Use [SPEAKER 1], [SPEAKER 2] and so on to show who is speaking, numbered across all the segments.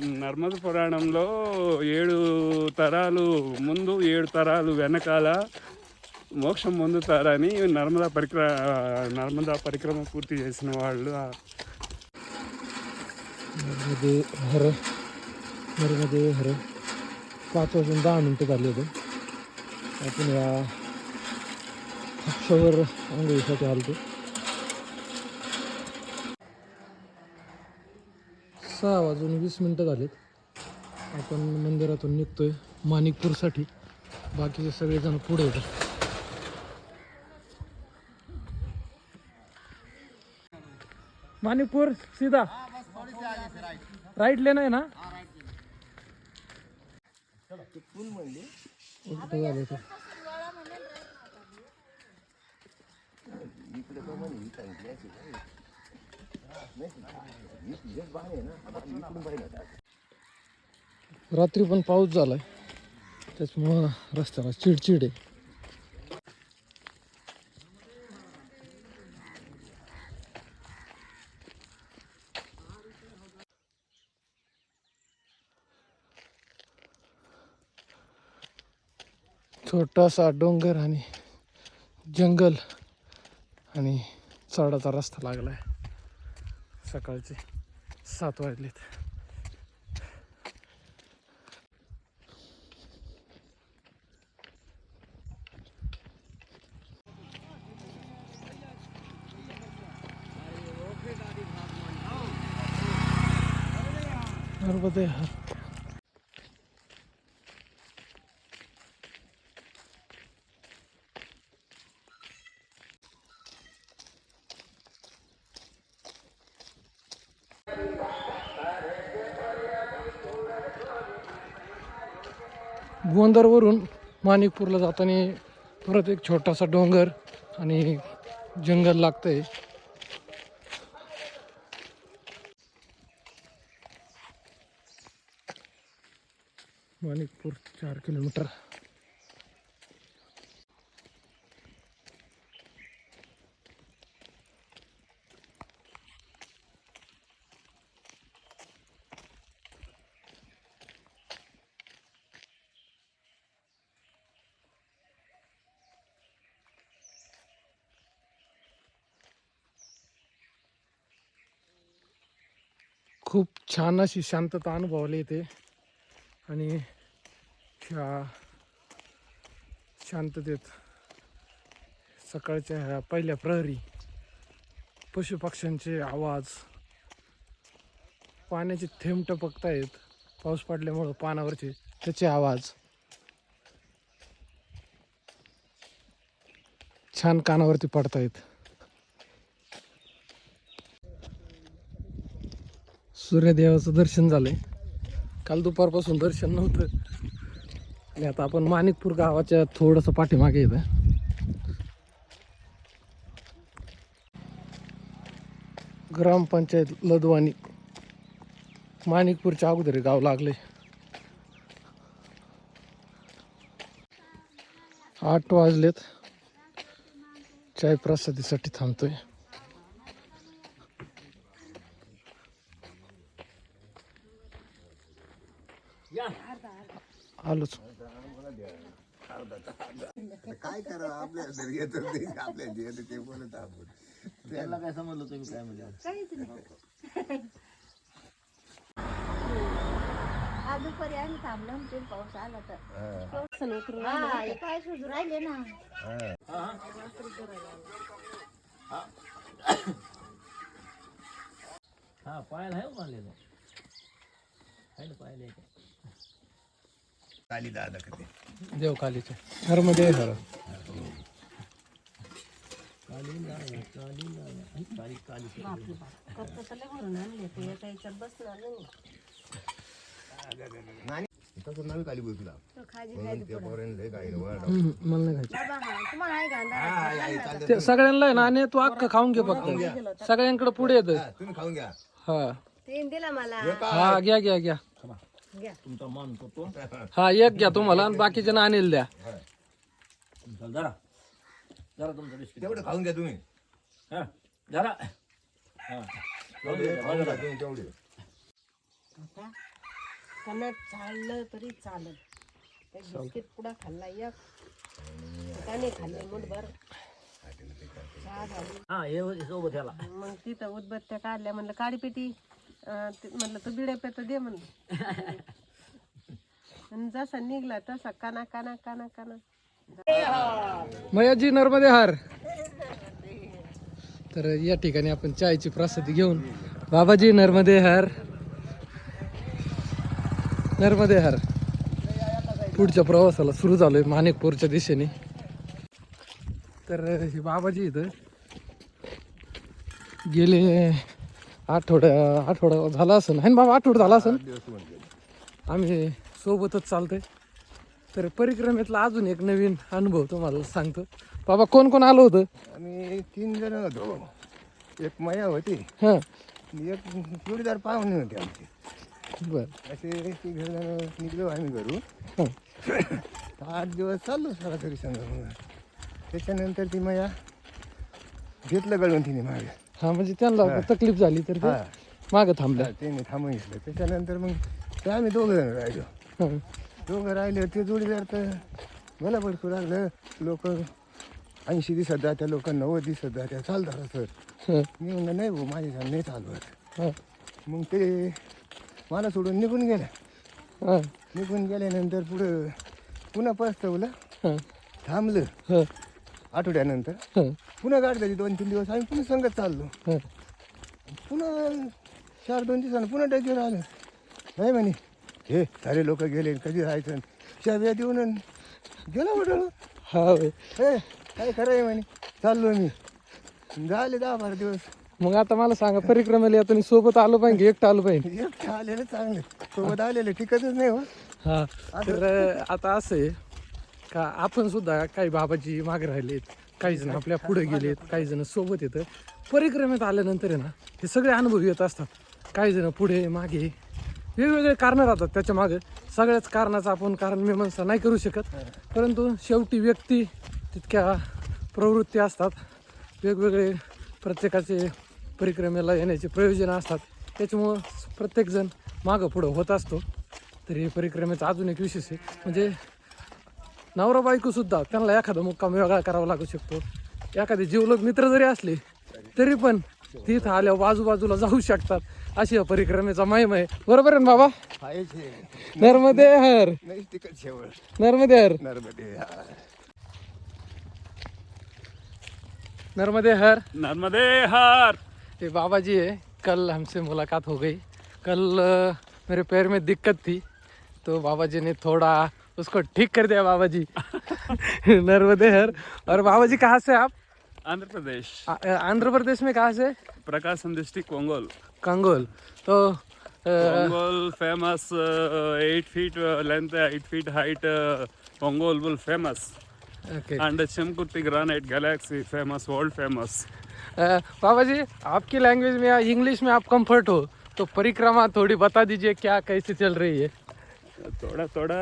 [SPEAKER 1] నర్మద పురాణంలో ఏడు తరాలు ముందు ఏడు తరాలు వెనకాల మోక్షం పొందుతారని నర్మదా పరిక్ర నర్మదా పరిక్రమ పూర్తి చేసిన వాళ్ళు.
[SPEAKER 2] హర నర్మదే హర. పాత వర్షందా ఉంటుంది सहा वाजून वीस मिनटं झालेत. आपण मंदिरातून निघतो आहे माणिकपूरसाठी. बाकीचे सगळेजण पुढे येतात. माणिकपूर सीधा. राईट लेन आहे ना? इकडे रात्री पण पाऊस झालाय. त्याच्यामुळं रस्त्याला चिडचिड आहे. छोटासा डोंगर आणि जंगल आणि चढाचा रस्ता लागलाय. सकाळचे सात वाजलेत. नर्मदे हर. गोंदरवरून माणिकपूरला जाताना परत एक छोटासा डोंगर आणि जंगल लागतं आहे माणिकपूर चार किलोमीटर. खूप छान अशी शांतता अनुभवली इथे. आणि ह्या शांततेत सकाळच्या ह्या पहिल्या प्रहरी पशुपक्ष्यांचे आवाज पाण्याचे थेंब टपकतायत पाऊस पडल्यामुळं पानावरचे त्याचे आवाज. छान कानावरती पडतायत. सूर्यदेवाचं दर्शन झालं आहे काल दुपारपासून दर्शन नव्हतं. आणि आता आपण माणिकपूर गावाच्या थोडंसं पाठीमागे येतं ग्रामपंचायत लदवानी माणिकपूरच्या अगोदर गाव लागले आठ वाजलेत. चाय प्रसादीसाठी थांबतोय. आलोच.
[SPEAKER 3] काय करा आपल्या घरी येतो ते आपल्या घरी येतं ते बोलत आपण.
[SPEAKER 4] त्याला काय समजलं तुम्ही काय म्हणजे
[SPEAKER 5] आज दुपारी आम्ही थांबलो म्हणजे पाऊस आला तर. हा, हे काय सुजू राहिले ना.
[SPEAKER 4] हा पायाला आहे आहे ना पायाला आहे का?
[SPEAKER 3] काली दादा कधी
[SPEAKER 2] देव कालीचे. हर
[SPEAKER 4] काली नाही काली नाही आणि काली काली
[SPEAKER 5] भरून आणले ते एका याच्यात बसणार नाही
[SPEAKER 3] तसं नवी काली बोल तुला
[SPEAKER 2] सगळ्यांना आहे ना आणि तू अख्खं खाऊन घे फक्त. सगळ्यांकडे पुढे येत
[SPEAKER 3] हा, तुम्ही खाऊन घ्या.
[SPEAKER 2] हा.
[SPEAKER 5] तीन दिला मला.
[SPEAKER 2] हा घ्या घ्या घ्या
[SPEAKER 5] घ्या.
[SPEAKER 4] तुमचा मान तो
[SPEAKER 2] हा एक घ्या तुम्हाला आणि बाकीचे आणेल द्या.
[SPEAKER 4] जरा. जरा तुमचा बिस्किट.
[SPEAKER 3] तेवढं खाऊन घ्या तुम्ही.
[SPEAKER 4] हा जरा. हा.
[SPEAKER 3] तेवढे खाऊन घ्या तुम्ही तेवढे.
[SPEAKER 6] कणक चाललं तरी चालत ते बिस्किट पुडा खाल्ला? एक. त्याने खाल्ले मुठभर. चहा झाली.
[SPEAKER 4] हा हे सोबत याला
[SPEAKER 6] मग तिथं उदबत्त्या काढल्या म्हणलं काडी पेटी. म्हणलं तू बिड्या पेत दे म्हणलं. आणि जसा निघला तसा काना काना काना काना.
[SPEAKER 2] मयाजी नर्मदे हार. तर या ठिकाणी आपण चायची प्रसादी घेऊन बाबाजी नर्मदे हार. नर्मदे हार. पुढच्या प्रवासाला सुरू झालोय माणिकपूरच्या दिशेने. तर हे बाबाजी इथं गेले. आठवड्या आठवडा झाला असेल. आहे ना बाबा आठवडा झाला असेल. आम्ही सोबतच चालतोय. तर परिक्रमेतला अजून एक नवीन अनुभव तुम्हाला सांगतो. बाबा कोण कोण आलं होतं?
[SPEAKER 3] आम्ही तीन जण होतो. एक मया होती.
[SPEAKER 2] हां.
[SPEAKER 3] एक जोडीदार पाहुणे होते आमचे.
[SPEAKER 2] बर.
[SPEAKER 3] असे तिघ जण निघलो आम्ही घरून.
[SPEAKER 2] हां.
[SPEAKER 3] आठ दिवस चाललो सरासरी संग त्याच्यानंतर ती मया घेतलं गळून तिने मागे.
[SPEAKER 2] हा म्हणजे त्यांना तकलीफ झाली तर ते
[SPEAKER 3] हा.
[SPEAKER 2] मागं थांबल्या
[SPEAKER 3] त्याने थांबून घेतलं त्याच्यानंतर मग ते आम्ही दोघं जण राहिलो.
[SPEAKER 2] हां.
[SPEAKER 3] दोघं राहिले ते जोडीदार तर मला भरपूर लागलं लोक ऐंशी दिवसात जात्या लोक नव्वद दिवसात जात्या. चालतात सर.
[SPEAKER 2] हां.
[SPEAKER 3] मी म्हणलं नाही भाऊ माझ्या छान नाही चालवत
[SPEAKER 2] हां.
[SPEAKER 3] मग ते मला सोडून निघून गेल्या
[SPEAKER 2] हां.
[SPEAKER 3] निघून गेल्यानंतर पुढं पुन्हा पस्तवलं
[SPEAKER 2] हां.
[SPEAKER 3] थांबलं.
[SPEAKER 2] हां.
[SPEAKER 3] आठवड्यानंतर.
[SPEAKER 2] हां.
[SPEAKER 3] पुन्हा गाठ झाली दोन तीन दिवस. आम्ही पुन्हा संगत चाललो.
[SPEAKER 2] हां.
[SPEAKER 3] पुन्हा चार दोन दिवसानं पुन्हा डगेवर आलं. नाही म्हणे हे सारे लोक गेले कधी राहायचं चाव्या देऊन अन गेला म्हटलं.
[SPEAKER 2] हा होय.
[SPEAKER 3] हे काय खरं आहे म्हणे चाललो मी. झाले दहा बारा दिवस.
[SPEAKER 2] मग आता मला सांगा परिक्रमेला येताना सोबत आलो पाहिजे की एकटं आलो पाहिजे?
[SPEAKER 3] एकटं आलेलं चांगले. सोबत आलेले टिकतच नाही हो.
[SPEAKER 2] हा तर आता असं आहे का आपण सुद्धा काही बाबाजी मागे राहिलेत. काही जण आपल्या पुढे गेलेत काही जण सोबत येतं. परिक्रमेत आल्यानंतर आहे ना हे सगळे अनुभव येत असतात. काही जण पुढे मागे वेगवेगळे कारणं राहतात त्याच्यामागे. सगळ्याच कारणाचं आपण कारण मीमांसा नाही करू शकत. परंतु शेवटी व्यक्ती तितक्या प्रवृत्ती असतात. वेगवेगळे प्रत्येकाचे परिक्रमेला येण्याचे प्रयोजनं असतात. त्याच्यामुळं प्रत्येकजण मागं पुढं होत असतो. तर हे परिक्रमेचा अजून एक विशेष आहे. म्हणजे नवरा बायको सुद्धा त्यांना एखादा मुक्काम वेगळा करावा लागू शकतो. एखादे जीवलग मित्र जरी असले तरी पण तिथं आल्यावर बाजूबाजूला जाऊ शकतात. अशी परिक्रमेचा महिमा आहे. बरोबर आहे ना बाबा? नर्मदे हर. नर्मदे हर.
[SPEAKER 3] नर्मदे.
[SPEAKER 2] नर्मदे हर.
[SPEAKER 1] नर्मदे हार.
[SPEAKER 2] ये बाबा जी है कल हमसे मुलाकात हो गई. कल मेरे पैर में दिक्कत थी. तो बाबा जी ने थोड़ा उसको ठीक कर दिया बाबा जी नर्मदे हर। और बाबा जी कहाँ से आप?
[SPEAKER 1] आंध्र प्रदेश।
[SPEAKER 2] आंध्र प्रदेश में कहाँ से?
[SPEAKER 1] प्रकाशम डिस्ट्रिक्ट कोंगोल।
[SPEAKER 2] कंगोल। तो
[SPEAKER 1] 8 feet uh, length, 8 feet height. Uh, Ongol bull famous.
[SPEAKER 2] Okay
[SPEAKER 1] And granite galaxy famous, world famous.
[SPEAKER 2] बाबा जी आपकी लैंग्वेज में या इंग्लिश में आप कंफर्ट हो तो परिक्रमा थोड़ी बता दीजिए क्या कैसे चल रही है?
[SPEAKER 1] थोड़ा थोड़ा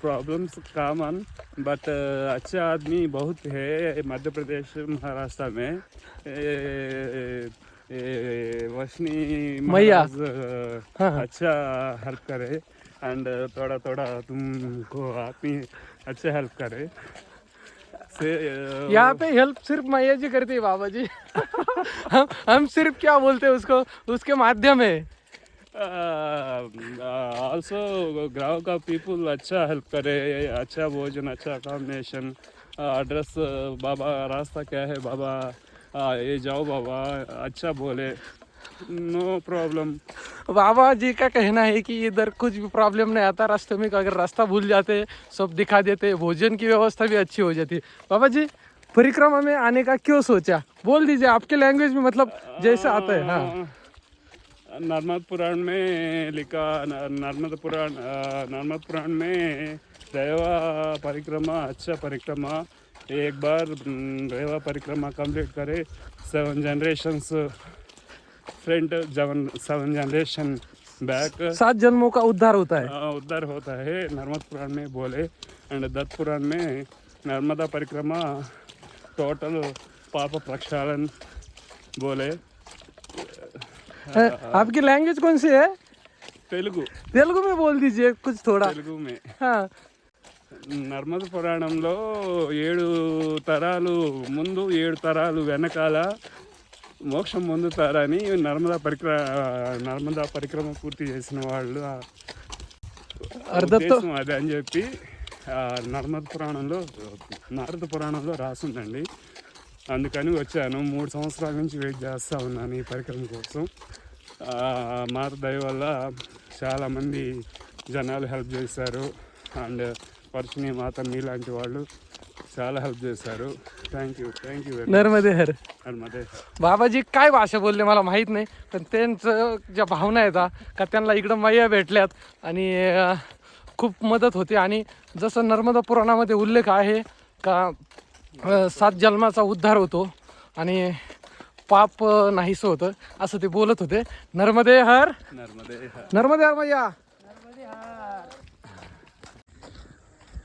[SPEAKER 1] प्रॉब्लम्स कॉमन बट अच्छा आदमी बहुत है मध्य प्रदेश महाराष्ट्र में ए, वशनी
[SPEAKER 2] मैया।
[SPEAKER 1] अ,
[SPEAKER 2] हाँ, हाँ।
[SPEAKER 1] अच्छा हेल्प करे एंड थोड़ा थोड़ा तुमको आदमी अच्छा हेल्प करे से
[SPEAKER 2] यहाँ पे हेल्प सिर्फ़ मैया जी करती है बाबा जी हम हम सिर्फ़ क्या बोलते हैं उसको उसके माध्यम है
[SPEAKER 1] ऑल्सो गाँव का पीपल अच्छा हेल्प करे अच्छा भोजन अच्छा कॉम्बिनेशन एड्रेस बाबा रास्ता क्या है बाबा? आ, ये जाओ बाबा अच्छा बोले। नो प्रॉब्लम
[SPEAKER 2] बाबा जी का कहना है कि इधर कुछ भी प्रॉब्लम नहीं आता रास्ते में अगर रास्ता भूल जाते सब दिखा देते भोजन की व्यवस्था भी अच्छी हो जाती। बाबा जी परिक्रमा में आने का क्यों सोचा? बोल दीजिए आपके लैंग्वेज में मतलब जैसा आता है हाँ।
[SPEAKER 1] नर्मद पुराण में लिखा नर्मद पुराण नर्मद पुराण में दैवा परिक्रमा अच्छा परिक्रमा एक बार दैवा परिक्रमा कंप्लीट करे। Seven generations front seven generation back
[SPEAKER 2] सात जन्मों का उद्धार होता है।
[SPEAKER 1] उद्धार होता है नर्मद पुराण में बोले। एंड दत्त पुराण में नर्मदा परिक्रमा टोटल पाप प्रक्षालन बोले।
[SPEAKER 2] आपकी लैंग्वेज कौन सी है
[SPEAKER 1] తెలుగు
[SPEAKER 2] तेलुगु में बोल दीजिए कुछ थोड़ा
[SPEAKER 1] తెలుగు మే
[SPEAKER 2] हाँ
[SPEAKER 1] నర్మద పురాణంలో ఏడు తరాలు ముందు ఏడు తరాలు వెనకాల మోక్షం పొందుతారని నర్మదా పరిక్ర నర్మదా పరిక్రమ పూర్తి చేసిన వాళ్ళు ఆ
[SPEAKER 2] అర్ధతో
[SPEAKER 1] ఉద్దేశం అదే అని చెప్పి ఆ నర్మద పురాణంలో నారద పురాణంలో రాసుందండి అందుకని వచ్చాను మూడు సంవత్సరాల నుంచి వెయిట్ చేస్తూ ఉన్నాను ఈ పరిక్రమ కోసం ఆ, మాత దయ వల్ల చాలామంది జనాలు హెల్ప్ చేశారు అండ్ పర్షిని మాత మీలాంటి వాళ్ళు చాలా హెల్ప్ చేశారు thank you thank you very
[SPEAKER 2] Narmade her
[SPEAKER 1] much
[SPEAKER 2] बाबाजी काय भाषा बोलले मला माहीत नाही पण त्यांचं ज्या भावना आहेत हा, का त्यांना इकडं मैया भेटल्यात आणि अं, खूप मदत होते आणि जसं नर्मदा पुराणामध्ये उल्लेख आहे का अं, सात जन्माचा उद्धार होतो आणि पाप नाहीस होतं असं ते बोलत होते. नर्मदे हर. नर्मदे हर. नर्मदे मैया.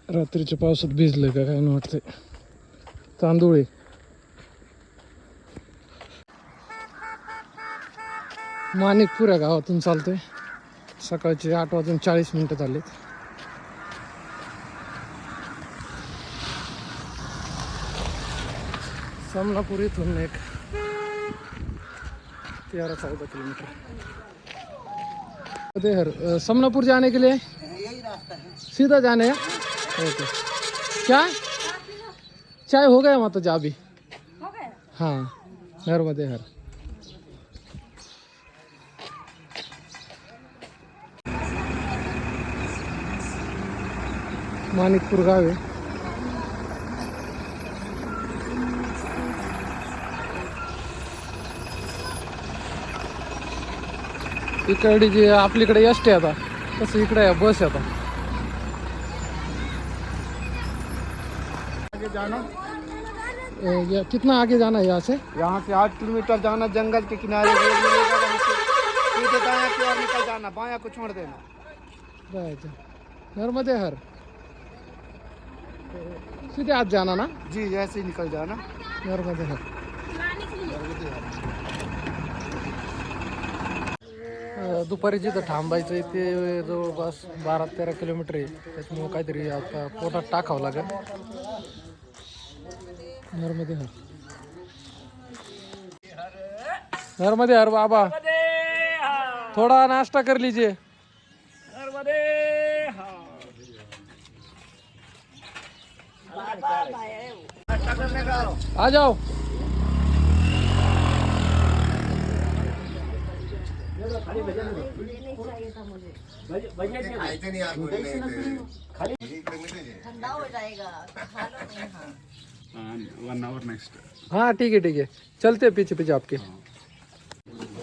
[SPEAKER 2] रात्रीच्या पावसात भिजलं का काय वाटतंय. तांदूळ माणिकपुरा गावातून चालतोय. सकाळचे आठ वाजून चाळीस मिनटं झालेत. समनापूर इथून एक तेरह चौदह किलोमीटर। हर अ, समनापुर जाने के लिए? सीधा जाने? है ओके। क्या? चाय हो गया माता जा अभी हाँ नर्मदे हर माणिकपूर गाव आहे इकडे जे आपलीकडे एस टी आता तसं इकडे बस आता. ये कितना आगे जाना है यहाँ से?
[SPEAKER 3] यहाँ से आठ किलोमीटर जाना जंगल के किनारे सीधे दाया की ओर निकल जाना बाया को छोड़ देना।
[SPEAKER 2] नर्मदे हर सीधे आत जाना ना?
[SPEAKER 3] जी जैसे ही निकल जाना।
[SPEAKER 2] नर्मदे हर दुपारी जिथं थांबायचं आहे ते जवळपास बारा तेरा किलोमीटर आहे. त्याच्यामुळं काहीतरी आता पोटात टाकावं लागेल. नर्मदे हर. नर्मदे हर बाबा. थोड़ा नाश्ता कर लीजिए. आ जाओ.
[SPEAKER 5] हाँ
[SPEAKER 2] ठीक है ठीक है। चलते हैं पीछे पीछे आपके।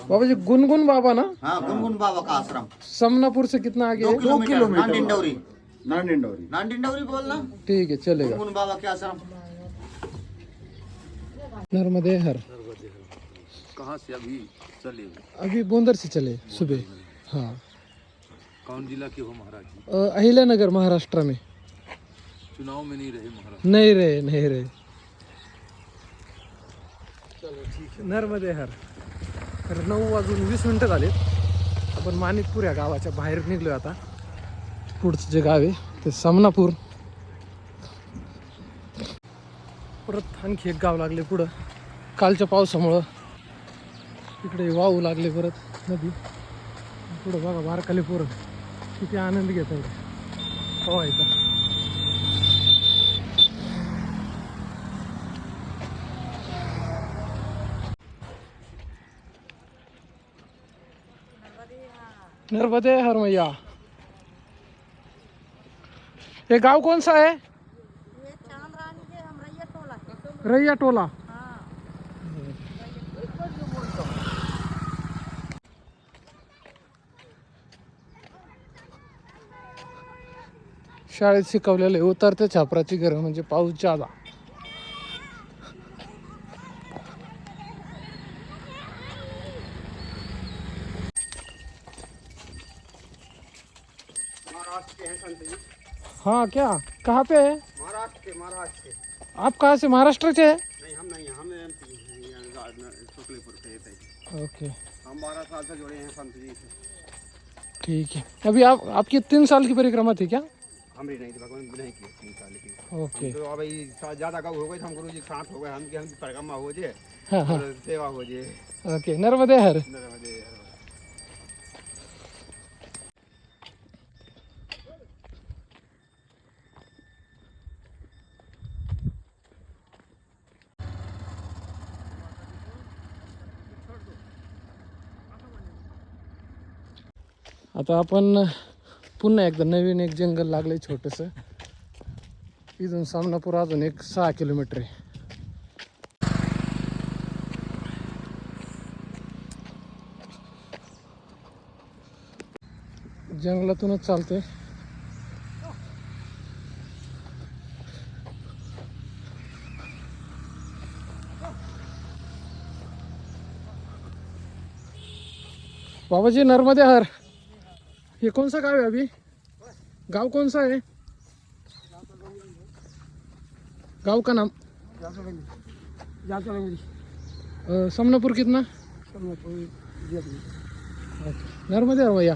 [SPEAKER 2] बाबा जी गुनगुन बाबा ना?
[SPEAKER 7] हाँ गुनगुन बाबा का आश्रम।
[SPEAKER 2] समनापुर से कितना आगे
[SPEAKER 7] दो किलोमीटर। डिंडौरी
[SPEAKER 3] नानडिंडौरी
[SPEAKER 7] नानडिंडौरी बोलना?
[SPEAKER 2] ठीक है चलेगा।
[SPEAKER 7] गुनगुन बाबा के आश्रम।
[SPEAKER 2] नर्मदे हर।
[SPEAKER 8] कहाँ से अभी? चले?
[SPEAKER 2] अभी बोंदर से चले सुबह। हाँ।
[SPEAKER 8] कौन जिला के हो महाराज जी?
[SPEAKER 2] अ, अहिल्यानगर महाराष्ट्र में।
[SPEAKER 8] चुनाव में नहीं रहे महाराज।
[SPEAKER 2] नहीं रहे नहीं रहे। नर्मदे हर। तर नऊ वाजून वीस मिनटं झालेत. आपण माणिकपूर या गावाच्या बाहेर निघलोय आता. पुढचं जे गाव आहे ते समनापूर. परत आणखी एक गाव लागले पुढं. कालच्या पावसामुळं इकडे वाहू लागले परत नदी. पुढं बघा बारकाले पोरं. किती आनंद घेत आहे पोहायचा नर्मदे हर मैया ये गाँव कौन सा है
[SPEAKER 5] के रैया टोला
[SPEAKER 2] शाळेत शिकवलेले उतरते छापराची घर म्हणजे पाऊस जादा. हाँ क्या? कहाँ पे है?
[SPEAKER 3] महाराष्ट्र के महाराष्ट्र के।
[SPEAKER 2] आप कहाँ से? महाराष्ट्र से है?
[SPEAKER 3] नहीं हम नहीं हम शुक्लपुर के
[SPEAKER 2] ओके।
[SPEAKER 3] हम बारह साल से जुड़े हैं संत जी से।
[SPEAKER 2] ठीक है। अभी आप आपकी तीन साल की परिक्रमा थी क्या?
[SPEAKER 1] हमारी नहीं थी भगवान नहीं की तीन साल की
[SPEAKER 2] ओके
[SPEAKER 1] तो अब ज़्यादा का हो गए तो हम गुरु जी साथ हो गए हम हम परिक्रमा हो जाए
[SPEAKER 2] हाँ हाँ।
[SPEAKER 1] सेवा हो जाए
[SPEAKER 2] ओके नर्मदे हर।
[SPEAKER 1] नर्मदे
[SPEAKER 2] आता आपण पुन्हा एकदा नवीन एक जंगल लागलं आहे छोटंसं. इथून सामनापूर अजून एक सहा किलोमीटर आहे. जंगलातूनच चालते बाबाजी नर्मदे हर. ये कौन सा गाँव है अभी? गांव कौन सा है गांव का नाम? अ, समनापुर कितना? अच्छा. नर्मदे भैया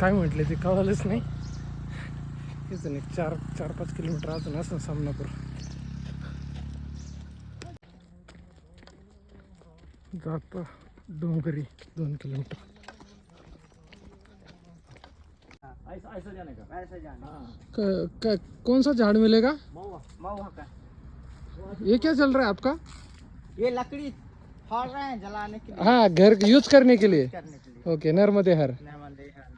[SPEAKER 2] काय म्हटले ते कळालंच नाही. हेच नाही चार चार पाच किलोमीटर अजून असं समनापूर. जातो. डोंगरी दोन किलोमीटर.
[SPEAKER 4] ऐसा ऐसा जाने का ऐसा जाना
[SPEAKER 2] कौन सा झाड़ मिलेगा?
[SPEAKER 4] महुआ महुआ का
[SPEAKER 2] ये क्या चल रहा है आपका?
[SPEAKER 7] ये लकड़ी फाड़ रहे हैं जलाने के लिए।
[SPEAKER 2] हाँ घर यूज़ करने के लिए?
[SPEAKER 7] करने के लिए।
[SPEAKER 2] ओके नर्मदे हर
[SPEAKER 7] नर्मदे हर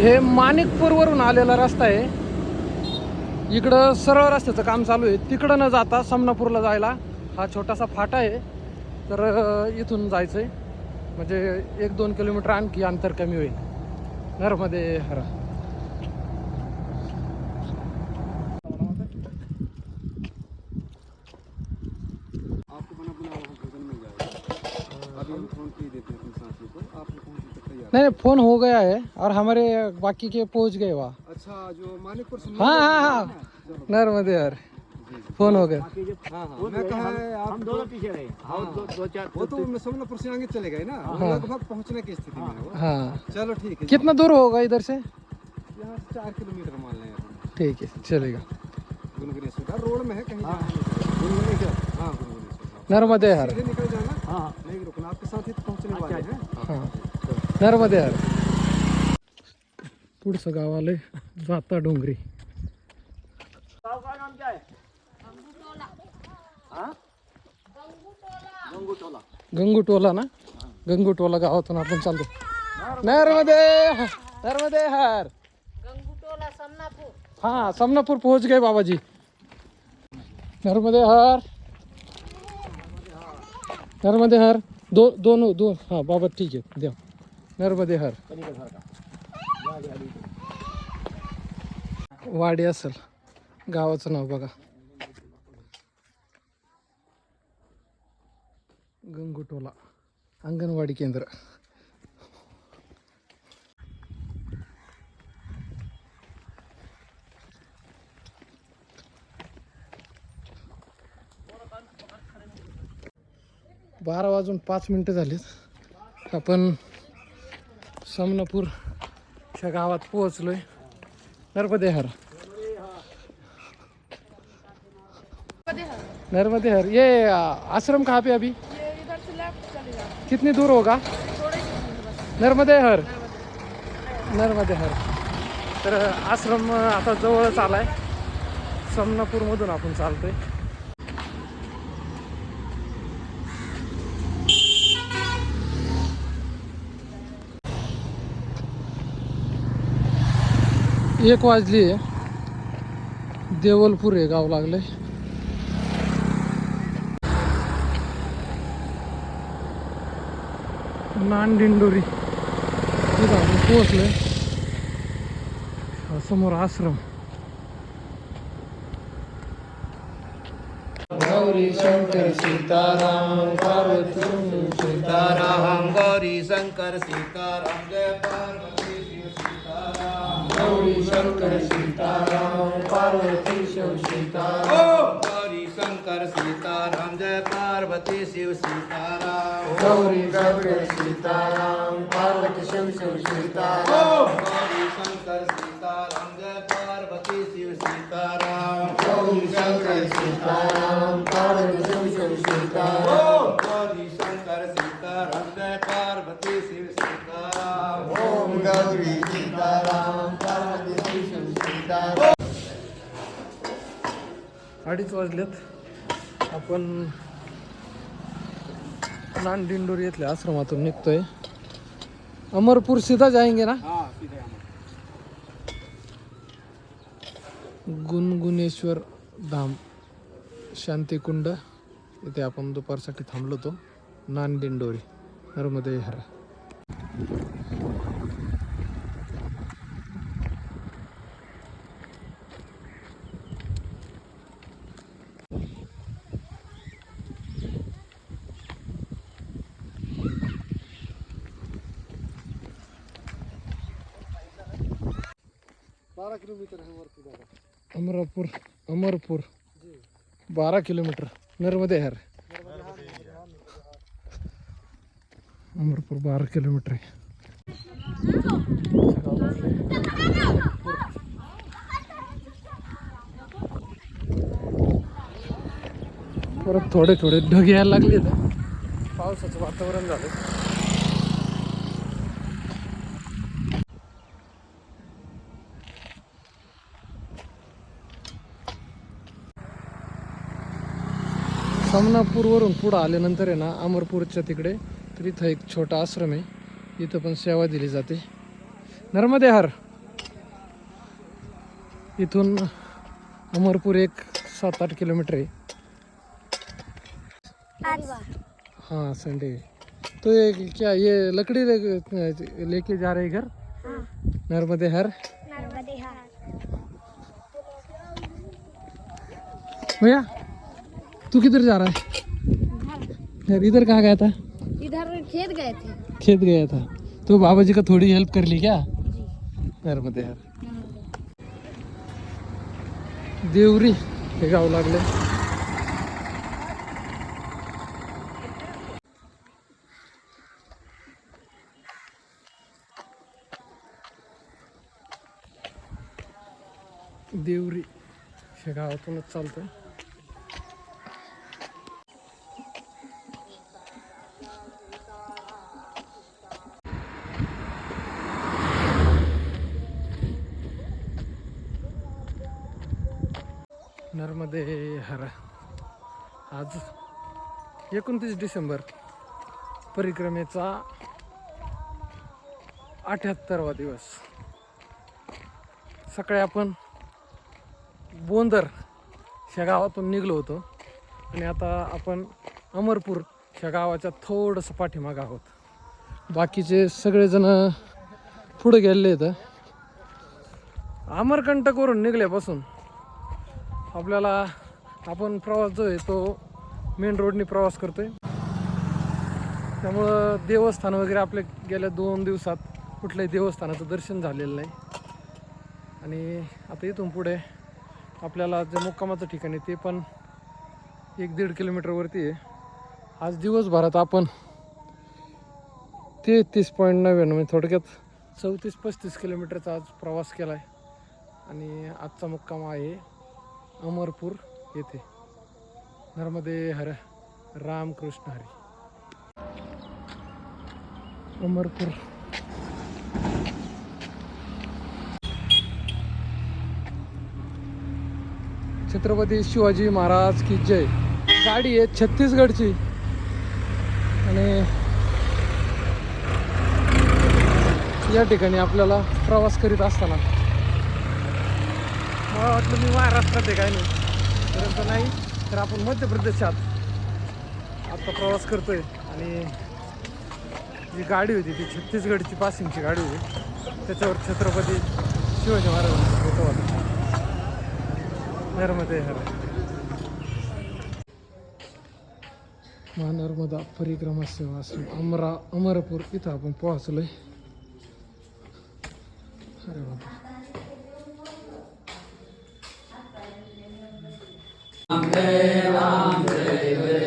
[SPEAKER 2] हे माणिकपूरवरून आलेला रस्ता आहे. इकडं सरळ रस्त्याचं काम चालू आहे. तिकडं न जाता समनापूरला जायला हा छोटासा फाटा आहे. तर इथून जायचं आहे म्हणजे एक दोन किलोमीटर आणखी अंतर कमी होईल. नर्मदे हरा नहीं नहीं फ़ोन हो गया है और हमारे बाकी के पहुँच गए वहाँ।
[SPEAKER 1] अच्छा जो मानिकपुर से
[SPEAKER 2] हाँ हाँ हाँ। नर्मदे हर फ़ोन हो गया।
[SPEAKER 1] हाँ हाँ। मैं कहा आप
[SPEAKER 4] हम दोनों पीछे रहे। और दो दो चार
[SPEAKER 1] वो तो समनापुर से आगे चले गए ना। वो लगभग पहुँचने की स्थिति में है
[SPEAKER 2] हाँ।
[SPEAKER 1] चलो ठीक है
[SPEAKER 2] कितना दूर होगा इधर से?
[SPEAKER 1] यहाँ चार किलोमीटर मान लें
[SPEAKER 2] ठीक है चलेगा।
[SPEAKER 1] गुनगुनेश्वर रोड में है कहीं हाँ।
[SPEAKER 2] नर्मदे हर
[SPEAKER 1] सीधे निकल जाना।
[SPEAKER 4] हाँ हाँ।
[SPEAKER 1] नहीं रुकना आपके साथ ही तो वाले हैं।
[SPEAKER 2] हाँ। नर्मदे हर पुढचं गाव आलंय जाता डोंगरी।
[SPEAKER 4] गाँव का नाम क्या है हाँ गंगूटोला
[SPEAKER 2] गंगुटोला ना? गंगुटोला गावातून आपण चालतो नर्मदे नर्मदे हर
[SPEAKER 6] समनापूर
[SPEAKER 2] हाँ समनापुर पहुँच गए बाबा जी नर्मदे हर नर्मदे हर दो दोनों दो हाँ बाबा ठीक है द्या नर्मदे हर। वाडी असेल गावाचं नाव बघा। गंगुटोला अंगणवाडी केंद्र। बारा वाजून पाच मिनटं झालीत. आपण समनापूरच्या गावात पोहोचलोय. नर्मदे हर नर्मदे हर ये आश्रम कहाँ पे अभी? कितनी दूर होगा? नर्मदे हर नर्मदे हर तर आश्रम आता जवळच आलाय. समनापूरमधून आपण चालतोय. एक वाजली. आहे देवलपूर हे गाव लागले. नांदिंडोरी. तिथं आपण पोहोचलोय. समोर आश्रम. गौरी शंकर सीताराम पार्वती
[SPEAKER 7] सीताराम गौरी शंकर सीताराम जय पार्वती.
[SPEAKER 3] गौरी शंकर सीताराम जय पार्वती शिव सीताराम गौरी गौरी सीताराम पार्वती शिव शिव सीताराम गौरी शंकर सीताराम जय पार्वती शिव सीताराम गौरी शंकर सीताराम पार्वती शिव शिव सीताराम गौरी
[SPEAKER 2] अडीच वाजलेत. आपण नांदिंडोरी येथल्या आश्रमातून निघतोय. अमरपूर सीधा जाएंगे ना? गुणगुणेश्वर धाम शांतिकुंड. इथे आपण दुपारसाठी थांबलो होतो. नांदिंडोरी नर्मदे हरा अमरापूर अमरपूर बारा किलोमीटर. नर्मदे हर. अमरपूर बारा किलोमीटर आहे. परत थोडे थोडे ढग यायला लागले पावसाचं वातावरण झालं समनापूरवरून पुढं आल्यानंतर आहे ना अमरपूरच्या तिकडे तर इथं एक छोटा आश्रम आहे. इथं पण सेवा दिली जाते. नर्मदे हर. इथून अमरपूर एक सात आठ किलोमीटर आहे. हाँ संडे तो ये क्या ये लकड़ी ले- लेके जा रहे घर? नर्मदे हर. भैया? तू किधर जा रहा है? यार इधर कहाँ गया था?
[SPEAKER 5] इधर खेत गए थे।
[SPEAKER 2] खेत गया था। तो बाबा जी का थोड़ी हेल्प कर ली क्या? नर्मदे हर देवरी हे गाव लागले। देवरी हे गावातूनच चालतंय। नर्मदे हर. आज एकोणतीस डिसेंबर परिक्रमेचा अठ्याहत्तरवा दिवस. सकाळी आपण बोंदर ह्या गावातून निघलो होतो आणि आता आपण अमरपूर ह्या गावाच्या थोडंसं पाठीमागं आहोत. बाकीचे सगळेजण पुढे गेलेले आहेत. अमरकंटकवरून निघल्यापासून आपल्याला आपण प्रवास जो आहे तो मेन रोडनी प्रवास करतोय. त्यामुळं देवस्थान वगैरे आपले गेल्या दोन दिवसात कुठल्याही देवस्थानाचं दर्शन झालेलं नाही. आणि आता इथून पुढे आपल्याला जे मुक्कामाचं ठिकाण आहे ते पण एक दीड किलोमीटरवरती आहे. आज दिवसभरात आपण तेहतीस पॉईंट नव्याण्णव म्हणजे थोडक्यात चौतीस पस्तीस किलोमीटरचा आज प्रवास केला आहे आणि आजचा मुक्काम आहे अमरपूर येथे. नर्मदे हर रामकृष्ण हरी. अमरपूर. छत्रपती शिवाजी महाराज की जय. गाडी आहे छत्तीसगडची. आणि या ठिकाणी आपल्याला प्रवास करीत असताना मला वाटलं मी महाराष्ट्रात आहे काय नाही. परंतु नाही तर आपण मध्य प्रदेशात आता प्रवास करतोय. आणि जी गाडी होती ती छत्तीसगडची पासिंगची गाडी होती. त्याच्यावर छत्रपती शिवाजी महाराजांचा फोटो होता. नर्मदे हर. नर्मदा परिक्रमा सेवा असून अमरा अमरपूर इथं आपण पोहोचलोय. अरे बाबा
[SPEAKER 4] Amen.